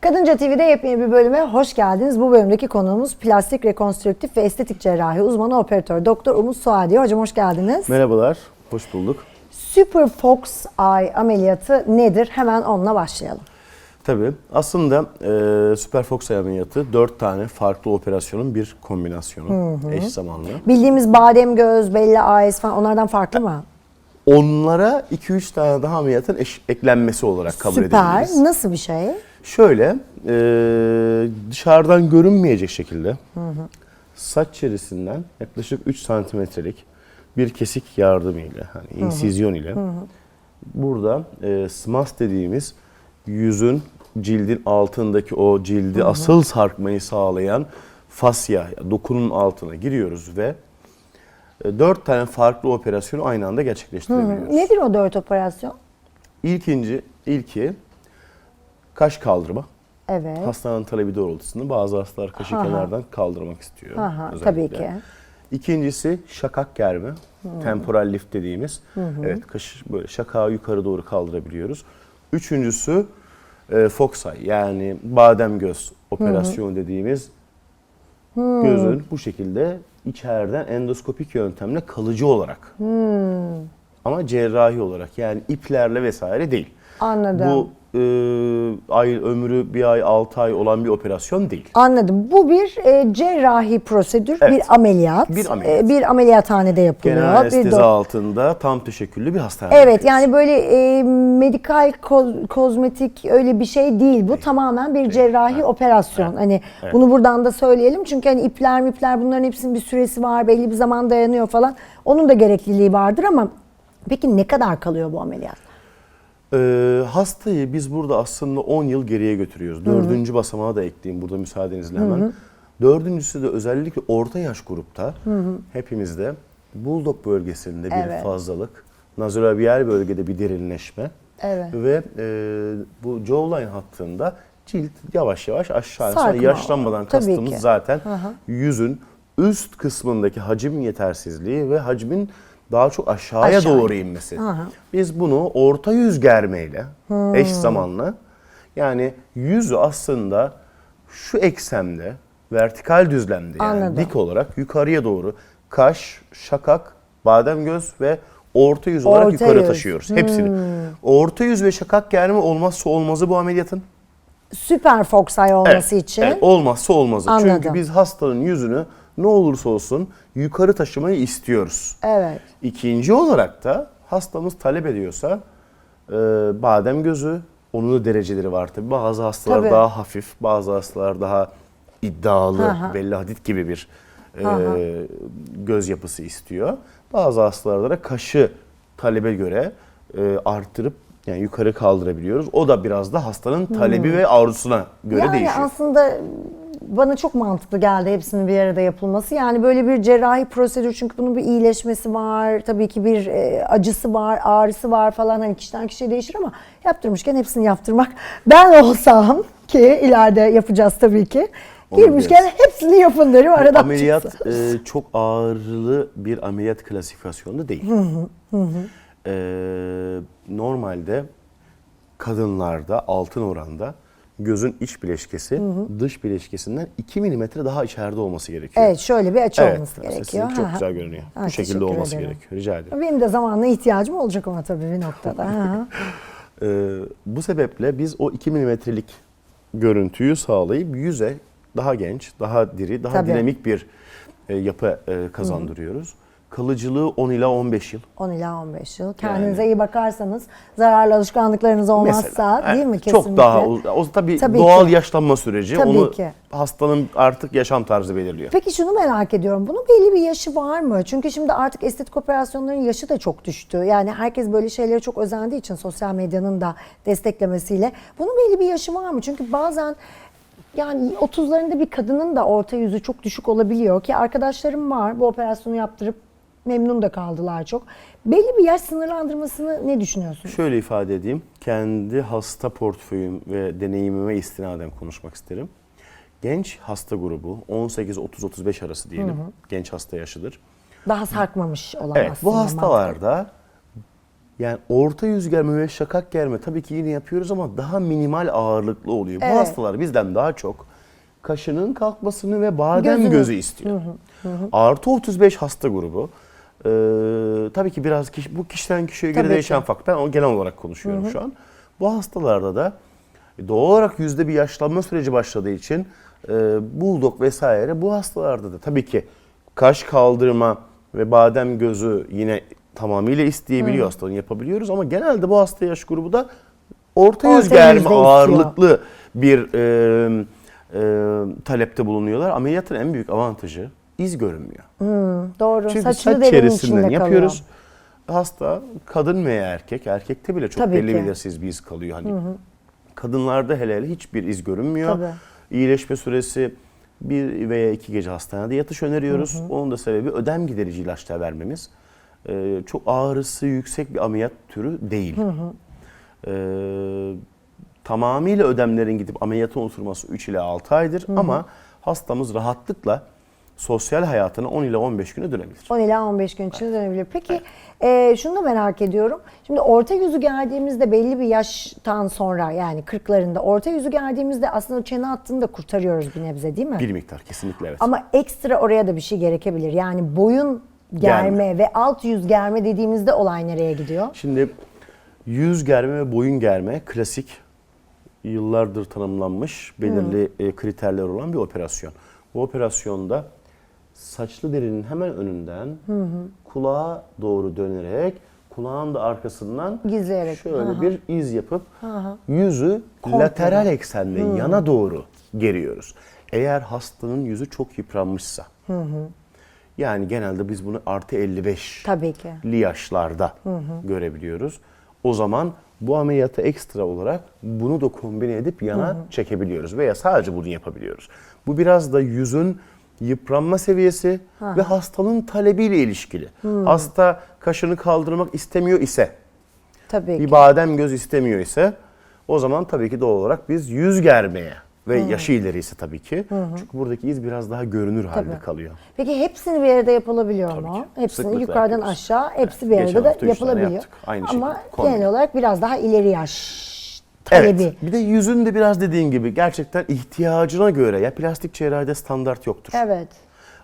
Kadınca TV'de yepyeni bir bölüme hoş geldiniz. Bu bölümdeki konuğumuz plastik rekonstrüktif ve estetik cerrahi uzmanı operatör Doktor Umut Suadi. Hocam hoş geldiniz. Merhabalar, hoş bulduk. Super Fox Eye ameliyatı nedir? Hemen onunla başlayalım. Tabii aslında e, Super Fox ameliyatı 4 tane farklı operasyonun bir kombinasyonu eş zamanlı. Bildiğimiz badem göz, Bella Eyes falan onlardan farklı mı? Onlara 2-3 tane daha ameliyatın eş- eklenmesi olarak kabul Süper. edebiliriz. Nasıl bir şey? Şöyle e, dışarıdan görünmeyecek şekilde saç içerisinden yaklaşık 3 santimetrelik bir kesik yardımıyla hani insizyon ile burada e, SMAS dediğimiz yüzün cildin altındaki o cildi asıl sarkmayı sağlayan fasya dokunun altına giriyoruz ve dört tane farklı operasyonu aynı anda gerçekleştirebiliyoruz. Nedir o dört operasyon? İlkinci, ilki kaş kaldırma. Evet. Hastanın talebi doğrultusunda bazı hastalar kaşı Aha. kenardan kaldırmak istiyor. Aha, özellikle. tabii ki. İkincisi şakak germe. Temporal lift dediğimiz. Evet kaşı böyle şakağı yukarı doğru kaldırabiliyoruz. Üçüncüsü e, eye yani badem göz operasyonu dediğimiz gözün bu şekilde içeriden endoskopik yöntemle kalıcı olarak ama cerrahi olarak yani iplerle vesaire değil. Anladım. Bu e, ay ömrü bir ay altı ay olan bir operasyon değil. Anladım. Bu bir e, cerrahi prosedür, Evet. bir ameliyat. Bir ameliyat. E, bir ameliyathanede yapılıyor. Genel Bir anestezi do- altında tam teşekküllü bir hastane. Evet yani böyle e, medikal ko- kozmetik öyle bir şey değil bu. Tamamen bir cerrahi operasyon. Hani bunu buradan da söyleyelim. Çünkü hani ipler mipler bunların hepsinin bir süresi var. Belli bir zaman dayanıyor falan. Onun da gerekliliği vardır ama peki ne kadar kalıyor bu ameliyat? Ee, hastayı biz burada aslında 10 yıl geriye götürüyoruz. Dördüncü basamağı da ekleyeyim burada müsaadenizle hemen. Dördüncüsü de özellikle orta yaş grupta hepimizde bulldog bölgesinde bir Evet. fazlalık, nazolabiyal bölgede bir derinleşme Evet. ve e, bu jawline hattında cilt yavaş yavaş aşağı Sarkma. Yaşlanmadan Tabii kastımız ki. zaten yüzün üst kısmındaki hacim yetersizliği ve hacmin daha çok aşağıya Aşağı. doğru inmesi. Aha. Biz bunu orta yüz germeyle eş zamanlı yani yüzü aslında şu eksemde vertikal düzlemde yani Anladım. dik olarak yukarıya doğru kaş, şakak, badem göz ve orta yüz olarak Orta yukarı yüz. taşıyoruz hepsini. Orta yüz ve şakak germe olmazsa olmazı bu ameliyatın. Süper Fox Eye olması için. evet, olmazsa olmazı. Anladım. Çünkü biz hastanın yüzünü ne olursa olsun yukarı taşımayı istiyoruz. Evet. İkinci olarak da hastamız talep ediyorsa e, badem gözü, onun da dereceleri var tabii. Bazı hastalar Tabii. daha hafif, bazı hastalar daha iddialı, hı. belli hadit gibi bir e, göz yapısı istiyor. Bazı hastalarda da kaşı talebe göre e, arttırıp yani yukarı kaldırabiliyoruz. O da biraz da hastanın talebi ve arzusuna göre yani değişiyor. aslında bana çok mantıklı geldi hepsinin bir arada yapılması. Yani böyle bir cerrahi prosedür çünkü bunun bir iyileşmesi var. Tabii ki bir e, acısı var, ağrısı var falan. Hani kişiden kişiye değişir ama yaptırmışken hepsini yaptırmak. Ben olsam ki ileride yapacağız tabii ki. Onu Girmişken hepsini yapın derim Bu aradan ameliyat çıksın. e, çok ağırlı bir ameliyat klasifikasyonu değil. E, normalde kadınlarda altın oranda gözün iç bileşkesi dış bileşkesinden 2 milimetre daha içeride olması gerekiyor. Evet şöyle bir açı Evet, olması gerekiyor. çok güzel görünüyor. Ha, Bu şekilde olması ederim. gerekiyor. Rica ederim. Benim de zamanla ihtiyacım olacak ama tabii bir noktada. Ha. Ee, bu sebeple biz o 2 milimetrelik görüntüyü sağlayıp yüze daha genç, daha diri, daha Tabii. dinamik bir e, yapı e, kazandırıyoruz. Kalıcılığı 10 ila 15 yıl. 10 ila 15 yıl. Kendinize iyi bakarsanız, zararlı alışkanlıklarınız olmazsa Mesela, değil mi evet, kesinlikle? Çok daha o tabii, Tabii doğal ki. yaşlanma süreci Tabii onu ki. hastanın artık yaşam tarzı belirliyor. Peki şunu merak ediyorum. Bunun belli bir yaşı var mı? Çünkü şimdi artık estetik operasyonların yaşı da çok düştü. Yani herkes böyle şeylere çok özendiği için sosyal medyanın da desteklemesiyle. Bunun belli bir yaşı var mı? Çünkü bazen yani 30'larında bir kadının da orta yüzü çok düşük olabiliyor ki arkadaşlarım var bu operasyonu yaptırıp memnun da kaldılar çok. Belli bir yaş sınırlandırmasını ne düşünüyorsunuz? Şöyle ifade edeyim. Kendi hasta portföyüm ve deneyimime istinaden konuşmak isterim. Genç hasta grubu 18-30-35 arası diyelim. Genç hasta yaşıdır. Daha sarkmamış olan Evet aslında. bu mantıklı. hastalarda Yani orta yüz germe ve şakak germe tabii ki yine yapıyoruz ama daha minimal ağırlıklı oluyor. Evet. Bu hastalar bizden daha çok kaşının kalkmasını ve badem Gözünü. gözü istiyor. Artı 35 hasta grubu. Ee, tabii ki biraz kişi, bu kişiden kişiye göre Tabii değişen ki. faktör. Ben o genel olarak konuşuyorum şu an. Bu hastalarda da doğal olarak yüzde bir yaşlanma süreci başladığı için e, buldok vesaire bu hastalarda da tabii ki kaş kaldırma ve badem gözü yine tamamıyla isteyebiliyor hastanın yapabiliyoruz ama genelde bu hasta yaş grubu da orta, Orta yüz germe istiyor. ağırlıklı bir e, e, talepte bulunuyorlar. Ameliyatın en büyük avantajı iz görünmüyor. Doğru. Çünkü Saçını saç derinin çerisinden içinde yapıyoruz. kalıyor. Hasta kadın veya erkek, erkekte bile çok Tabii belli ki. belirsiz bir iz kalıyor. Hani kadınlarda hele hele hiçbir iz görünmüyor. Tabii. İyileşme süresi bir veya iki gece hastanede yatış öneriyoruz. Onun da sebebi ödem giderici ilaçlar vermemiz. Ee, çok ağrısı yüksek bir ameliyat türü değil. Ee, tamamıyla ödemlerin gidip ameliyata oturması 3 ile 6 aydır ama hastamız rahatlıkla sosyal hayatına 10 ile 15 güne dönebilir. 10 ila 15 gün içinde dönebilir. Peki e, şunu da merak ediyorum. Şimdi orta yüzü geldiğimizde belli bir yaştan sonra yani 40'larında orta yüzü geldiğimizde aslında çene hattını da kurtarıyoruz bir nebze değil mi? Bir miktar kesinlikle evet. Ama ekstra oraya da bir şey gerekebilir. Yani boyun germe, Germe. ve alt yüz germe dediğimizde olay nereye gidiyor? Şimdi yüz germe ve boyun germe klasik yıllardır tanımlanmış belirli e, kriterler olan bir operasyon. Bu operasyonda saçlı derinin hemen önünden kulağa doğru dönerek kulağın da arkasından Gizleyerek. şöyle Aha. bir iz yapıp yüzü lateral eksenle yana doğru geriyoruz. Eğer hastanın yüzü çok yıpranmışsa yani genelde biz bunu artı 55 Tabii ki. li yaşlarda görebiliyoruz. O zaman bu ameliyatı ekstra olarak bunu da kombine edip yana çekebiliyoruz veya sadece bunu yapabiliyoruz. Bu biraz da yüzün yıpranma seviyesi ve hastanın talebiyle ilişkili. Hasta kaşını kaldırmak istemiyor ise, Tabii bir ki. badem göz istemiyor ise o zaman tabii ki doğal olarak biz yüz germeye ve yaşı ileri ise tabii ki. Çünkü buradaki iz biraz daha görünür halde Tabii. kalıyor. Peki hepsini bir arada yapılabiliyor Tabii mu? ki. Hepsini Sıklıkla yukarıdan yapıyoruz. aşağı hepsi Evet. bir Geçen arada da üç tane yapılabiliyor. yaptık. Aynı Ama şekilde, genel olarak biraz daha ileri yaş talebi. Evet. Bir de yüzün de biraz dediğin gibi gerçekten ihtiyacına göre ya plastik cerrahide standart yoktur. Evet.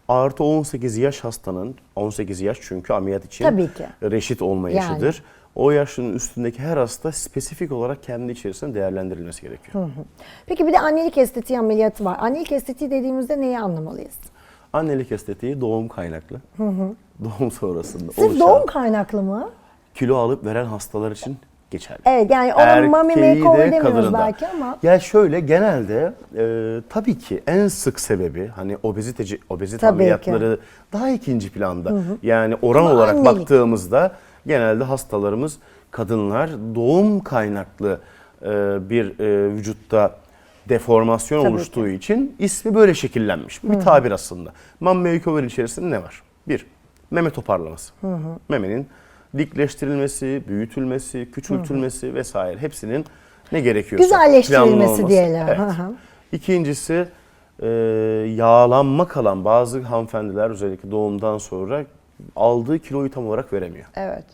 Artı 18 yaş hastanın 18 yaş çünkü ameliyat için Tabii ki. reşit olma yaşıdır. O yaşın üstündeki her hasta spesifik olarak kendi içerisinde değerlendirilmesi gerekiyor. Peki bir de annelik estetiği ameliyatı var. Annelik estetiği dediğimizde neyi anlamalıyız? Annelik estetiği doğum kaynaklı. Doğum sonrasında Sırf oluşan doğum kaynaklı mı? kilo alıp veren hastalar için geçerli. Evet yani mami Erkeği makeover de, demiyoruz belki ama. Ya şöyle genelde e, tabii ki en sık sebebi hani obeziteci obezite Tabii ameliyatları daha ikinci planda. Yani oran Ama olarak annelik. baktığımızda genelde hastalarımız kadınlar doğum kaynaklı e, bir e, vücutta deformasyon Tabii oluştuğu için ismi böyle şekillenmiş. Bu bir tabir aslında. Mama makeover içerisinde ne var? Bir, meme toparlaması. Memenin dikleştirilmesi, büyütülmesi, küçültülmesi vesaire hepsinin ne gerekiyorsa Güzelleştirilmesi planlı olması. diyelim. Evet. Hı hı. İkincisi e, yağlanma kalan bazı hanımefendiler özellikle doğumdan sonra aldığı kiloyu tam olarak veremiyor. Evet.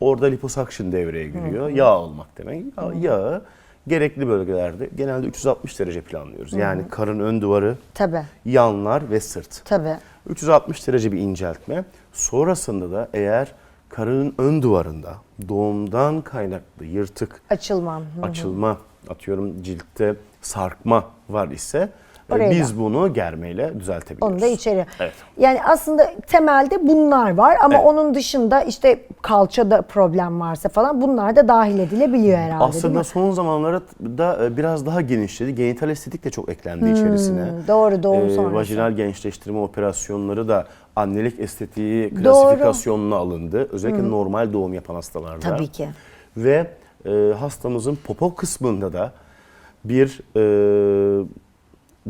Orada liposuction devreye giriyor. Yağ olmak demek. Ya- Yağı gerekli bölgelerde genelde 360 derece planlıyoruz. Yani karın ön duvarı, Tabii. yanlar ve sırt. Tabii. 360 derece bir inceltme. Sonrasında da eğer karının ön duvarında doğumdan kaynaklı yırtık, Açılmam. Hı. açılma, atıyorum ciltte sarkma var ise Oraya biz bunu germeyle düzeltebiliyoruz. Onu da içeri. Evet. Yani aslında temelde bunlar var ama Evet. onun dışında işte kalçada problem varsa falan bunlar da dahil edilebiliyor herhalde Aslında son zamanlarda da e, biraz daha genişledi. Genital estetik de çok eklendi içerisine. Hmm, doğru, doğum Ee, sonrası. Vajinal gençleştirme operasyonları da annelik estetiği klasifikasyonuna alındı. Özellikle normal doğum yapan hastalarda. Tabii ki. Ve e, hastamızın popo kısmında da bir e,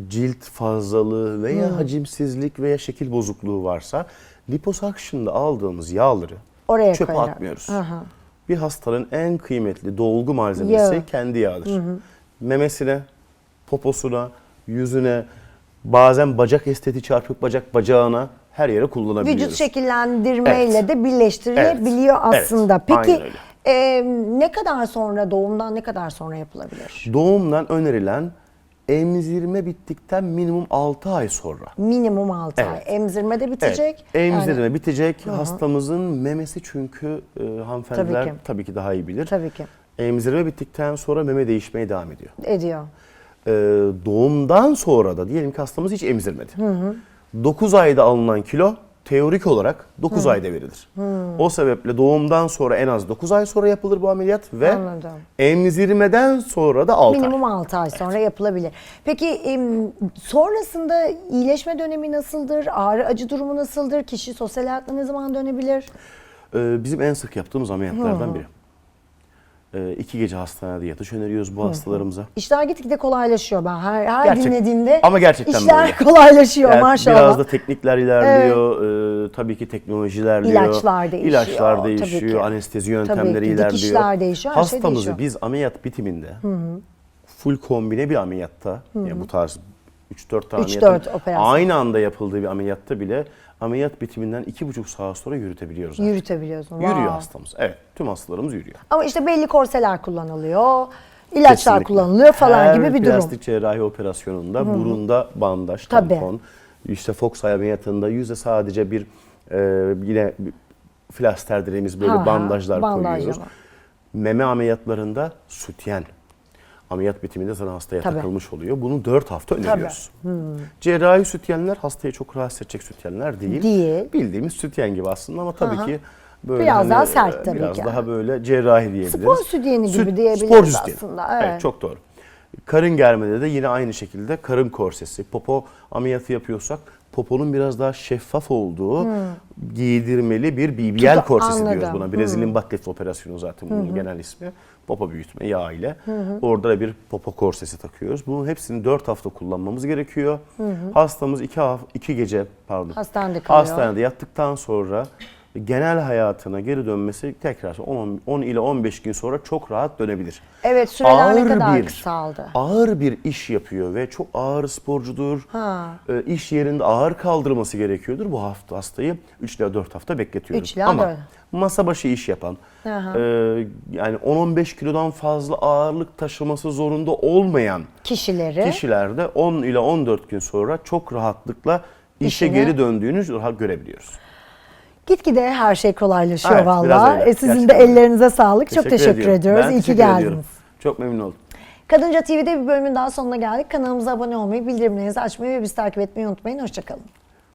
cilt fazlalığı veya hacimsizlik veya şekil bozukluğu varsa liposuction'da aldığımız yağları Oraya çöpe koyar. atmıyoruz. Aha. Bir hastanın en kıymetli dolgu malzemesi Yağı. kendi yağıdır. Memesine, poposuna, yüzüne, bazen bacak esteti çarpık bacak bacağına her yere kullanabiliyoruz. Vücut şekillendirmeyle Evet. de birleştirilebiliyor Evet. aslında. Evet, Peki. Ee, ne kadar sonra doğumdan ne kadar sonra yapılabilir? Doğumdan önerilen emzirme bittikten minimum 6 ay sonra. Minimum 6 ay. Evet. Emzirme de bitecek. Evet, Yani- emzirme bitecek. Hastamızın memesi çünkü e, hanımefendiler Tabii tabii ki. ki. daha iyi bilir. Tabii ki. Emzirme bittikten sonra meme değişmeye devam ediyor. ediyor. Ee, doğumdan sonra da diyelim ki hastamız hiç emzirmedi. 9 ayda alınan kilo teorik olarak 9 ayda verilir. O sebeple doğumdan sonra en az 9 ay sonra yapılır bu ameliyat ve Anladım. emzirmeden sonra da 6 ay. Minimum 6 ay sonra yapılabilir. Peki em, sonrasında iyileşme dönemi nasıldır? Ağrı acı durumu nasıldır? Kişi sosyal hayatına ne zaman dönebilir? Ee, bizim en sık yaptığımız ameliyatlardan biri. Ee, iki gece hastanede yatış öneriyoruz bu hastalarımıza. İşler gitgide kolaylaşıyor. Ben her, her Gerçek- dinlediğimde ama gerçekten işler böyle. kolaylaşıyor Yani maşallah. Biraz da teknikler ilerliyor, ee, tabii ki teknolojiler diyor. İlaçlar değişiyor, İlaçlar tabii değişiyor, ki. anestezi Tabii yöntemleri ki, ilerliyor. dikişler değişiyor, her şey Hastamızı değişiyor. biz ameliyat bitiminde full kombine bir ameliyatta, yani bu tarz 3-4 tane Üç, dört operasyon. aynı anda yapıldığı bir ameliyatta bile ameliyat bitiminden 2,5 saat sonra yürütebiliyoruz. artık. Yürütebiliyorsun. Yürüyor Wow. hastamız. Evet, tüm hastalarımız yürüyor. Ama işte belli korseler kullanılıyor. ilaçlar Kesinlikle. kullanılıyor falan Her gibi bir durum. plastik cerrahi operasyonunda burunda bandaj, Tabii. tampon, işte Fox ameliyatında yüzde sadece bir e, yine flaster dediğimiz böyle Ha, ha, bandajlar bandajlama. koyuyoruz. Meme ameliyatlarında sütyen. Ameliyat bitiminde zaten hastaya Tabii. takılmış oluyor. Bunu 4 hafta öneriyoruz. Cerrahi sütyenler hastayı çok rahatsız edecek sütyenler değil. Değil. Bildiğimiz sütyen gibi aslında ama tabii Aha. ki böyle Biraz hani, daha sert tabii biraz ki. daha böyle cerrahi diyebiliriz. Spor sütyeni gibi Süt- diyebiliriz spor sütyeni. aslında, evet. çok doğru. Karın germede de yine aynı şekilde karın korsesi, popo ameliyatı yapıyorsak poponun biraz daha şeffaf olduğu giydirmeli bir BBL Tutu- korsesi anladım. diyoruz buna. Brezilya Bucklet operasyonu zaten bunun genel ismi. Popo büyütme yağ ile. Orada da bir popo korsesi takıyoruz. Bunun hepsini 4 hafta kullanmamız gerekiyor. Hastamız 2 iki gece pardon. Hastanede kalıyor. Hastanede yattıktan sonra genel hayatına geri dönmesi tekrar 10, 10 ile 15 gün sonra çok rahat dönebilir. Evet, süreler ne Ağır kadar bir- kısaldı? Ağır bir iş yapıyor ve çok ağır sporcudur. Ha. E, iş yerinde ağır kaldırması gerekiyordur. Bu hafta hastayı 3 ila 4 hafta bekletiyoruz. Üç ila Ama dört. Masa başı iş yapan, Aha. e, yani 10-15 kilodan fazla ağırlık taşıması zorunda olmayan Kişileri kişilerde 10 ile 14 gün sonra çok rahatlıkla işe İşine- geri döndüğünü görebiliyoruz. gitgide her şey kolaylaşıyor Evet, biraz valla. öyle. E, sizin de öyle. ellerinize sağlık. Çok teşekkür ediyorum. ediyoruz. Ben İyi ki teşekkür geldiniz. ediyorum. Çok memnun oldum. Kadınca TV'de bir bölümün daha sonuna geldik. Kanalımıza abone olmayı, bildirimlerinizi açmayı ve bizi takip etmeyi unutmayın. Hoşçakalın.